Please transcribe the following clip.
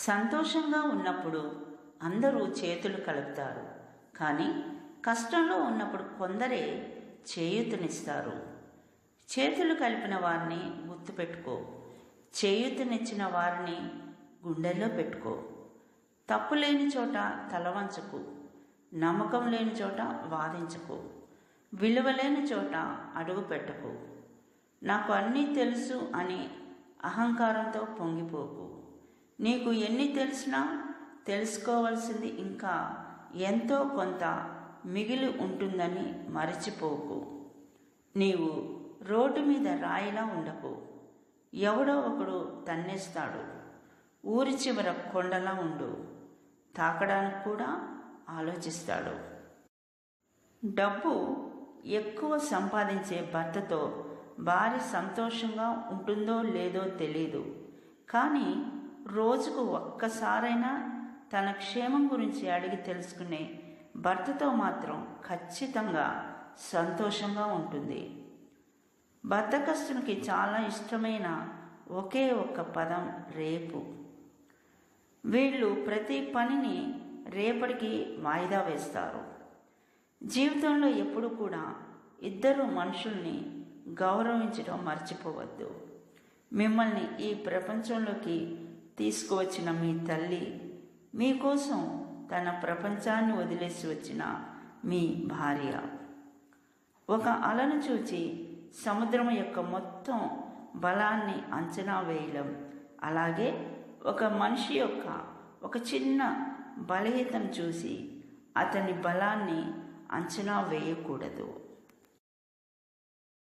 సంతోషంగా ఉన్నప్పుడు అందరూ చేతులు కలుపుతారు. కానీ కష్టంలో ఉన్నప్పుడు కొందరే చేయూతనిస్తారు. చేతులు కలిపిన వారిని గుర్తుపెట్టుకో. చేయూతనిచ్చిన వారిని గుండెల్లో పెట్టుకో. తప్పు లేని చోట తలవంచకు నమ్మకం లేని చోట వాదించకు. విలువ లేని చోట అడుగు పెట్టకు. నాకు అన్నీ తెలుసు అని అహంకారంతో పొంగిపోకు. నీకు ఎన్ని తెలిసినా తెలుసుకోవాల్సింది ఇంకా ఎంతో కొంత మిగిలి ఉంటుందని మరచిపోకు. నీవు రోడ్డు మీద రాయిలా ఉండకు. ఎవడో ఒకడు తన్నేస్తాడు. ఊరి చివర కొండలా ఉండు. తాకడానికి కూడా ఆలోచిస్తాడు. డబ్బు ఎక్కువ సంపాదించే భర్తతో భార్య సంతోషంగా ఉంటుందో లేదో తెలీదు. కానీ రోజుకు ఒక్కసారైనా తన క్షేమం గురించి అడిగి తెలుసుకునే భర్తతో మాత్రం ఖచ్చితంగా సంతోషంగా ఉంటుంది. బద్ధకస్తునికి చాలా ఇష్టమైన ఒకే ఒక్క పదం రేపు. వీళ్ళు ప్రతి పనిని రేపటికి వాయిదా వేస్తారు. జీవితంలో ఎప్పుడు కూడా ఇద్దరు మనుషుల్ని గౌరవించడం మర్చిపోవద్దు. మిమ్మల్ని ఈ ప్రపంచంలోకి తీసుకువచ్చిన మీ తల్లి మీకోసం తన ప్రపంచాన్ని వదిలేసి వచ్చిన మీ భార్య. ఒక అలను చూచి సముద్రం యొక్క మొత్తం బలాన్ని అంచనా వేయడం అలాగే ఒక మనిషి యొక్క ఒక చిన్న బలహీతను చూసి అతని బలాన్ని అంచనా వేయకూడదు.